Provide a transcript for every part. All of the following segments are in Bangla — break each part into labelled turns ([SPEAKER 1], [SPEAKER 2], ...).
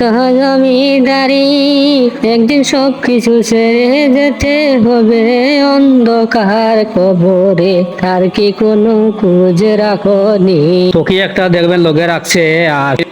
[SPEAKER 1] তো জমিদারি একদিন সব কিছু ছেড়ে যেতে হবে। অন্ধকার কবরে তার কি কোনো খোঁজ রাখনি।
[SPEAKER 2] চকি একটা দেখবেন লগে রাখছে,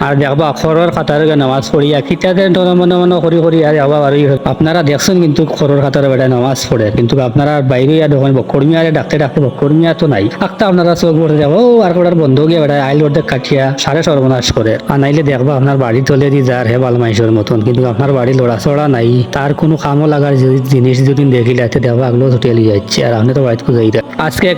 [SPEAKER 2] আর দেখবা খরর খাতার নামাজ পড়িয়া কিতাতে মনে মনে করি করি, আর যাবা বাড়ি আপনারা দেখছেন কিন্তু খরর খাতার বেড়ায় নামাজ পড়ে। কিন্তু আপনারা বাইরে আর দেখবেন বকর্মী আর ডাকতে ডাকতে বকর্মী তো নাই। একটা আপনারা চোখ পড়ে যাব আর কোটার বন্ধ গিয়ে বেড়ায়, আইল ওর কাটিয়া সাড়ে সর্বনাশ করে। আর নাইলে দেখবা আপনার বাড়ি তলে দি যার হে বালমাইশের মতন। কিন্তু আপনার বাড়ি লড়াচড়া নাই। তার কোনো কামও লাগার জিনিস যদি দেখিলে এতে দেখবা আগলো ছুটিয়ে লিয়ে যাচ্ছে। আর আপনি তো বাড়িতে খুঁজাই আজকে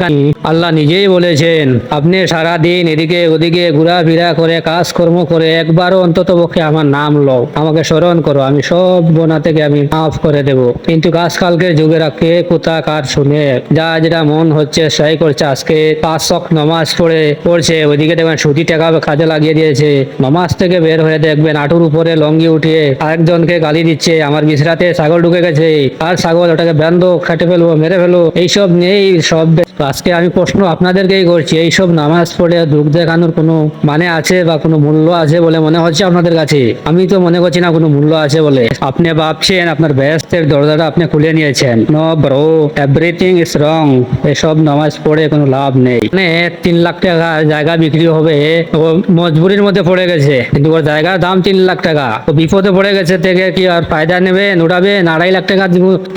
[SPEAKER 2] আল্লাহ নিজেই বলেছেন, আপনি সারা দিন এদিকে ওদিকে ঘোরাফেরা করে, কাজকর্ম করে একবারও অন্তত পক্ষে আমার নাম লও। আমাকে স্মরণ করো, আমি সব গোনা থেকে আমি মাফ করে দেব। কিন্তু আজকালকে যুগে রাখে কোথা কার শুনে, যা যেটা মন হচ্ছে সেই করছে। আজকে পাঁচ শখ নমাজ পড়ে, পড়ছে, ওইদিকে দেখবেন সুতি টাকা কাজে লাগিয়ে দিয়েছে। নমাজ থেকে বের হয়ে দেখবেন আটুর উপরে লঙ্গি উঠিয়ে আরেকজনকে গালি দিচ্ছে। আমার বিছরাতে ছাগল ঢুকে গেছে। আর ছাগল ওটাকে ব্যান্ড খেটে ফেলব, মেরে ফেলো এইসব নিয়েই সব তো আজকে আমি প্রশ্ন আপনাদেরকেই করছি, এইসব নামাজ পড়ে দুঃখ দেখানোর কোনো মানে আছে বা কোনো মূল্য আছে বলে মনে হচ্ছে আপনাদের কাছে? আমি তো মনে করছি না কোনো মূল্য আছে বলে। আপনি ভাবছেন আপনার ব্যস্তের দরজাটা আপনি খুলে নিয়েছেন। No bro everything is wrong এসব নামাজ পড়ে কোনো লাভ নেই। মানে তিন লাখ টাকা জায়গা বিক্রি হবে, ও মজবুরির মধ্যে পড়ে গেছে। কিন্তু ওর জায়গার দাম তিন লাখ টাকা। তো বিপদে পড়ে গেছে থেকে কি আর ফায়দা নেবেন উঠাবেন আড়াই লাখ টাকা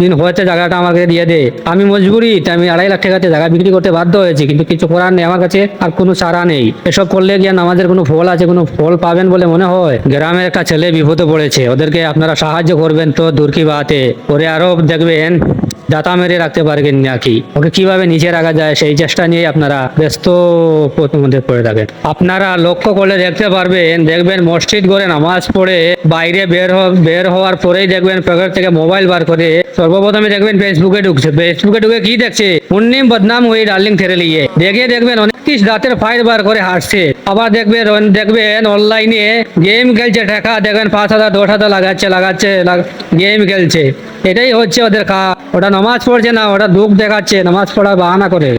[SPEAKER 2] দিন হয়েছে জায়গাটা আমাকে দিয়ে দে। আমি মজবুরি আমি আড়াই লাখ টাকাতে জায়গা বিক্রি করতে বাধ্য হয়েছি, কিন্তু কিছু করার নেই আমার কাছে আর কোনো চারা নেই। এসব করলে আর আমাদের কোনো ফল আছে, কোনো ফল পাবেন বলে মনে হয়? গ্রামের একটা ছেলে বিপদে পড়েছে, ওদেরকে আপনারা সাহায্য করবেন তো দূর কি বাতে? ওরে আরও দেখবেন, দাতা মেরে রাখতে পারবেন নাকি? ওকে কীভাবে নিচে রাখা যায় সেই চেষ্টা নিয়ে আপনারা ব্যস্ত মধ্যে পড়ে থাকেন। আপনারা লক্ষ্য করলে দেখতে পারবেন, দেখবেন মসজিদ করে নামাজ পড়ে বাইরে বের বের হওয়ার পরেই দেখবেন পকেট থেকে মোবাইল বার করে সর্বপ্রথমে দেখবেন ফেসবুকে ঢুকছে। ফেসবুকে ঢুকে কি দেখছে? মুন্নিম বদনাম হয়ে ডার্লিং ঠেরে লিয়ে দেখে দেখবেন অনেক কিছু দাঁতের ফাইল বার করে হাসছে আবার দেখবেন দেখবেন অনলাইনে গেম খেলছে টাকা দেখবেন পাঁচ হাজার, দশ হাজার লাগাচ্ছে লাগাচ্ছে গেম খেলছে। এটাই হচ্ছে ওদের কা ওটা নামাজ পড়ছে না ওটা দুঃখ দেখাচ্ছে, নামাজ পড়ার বাহানা করে।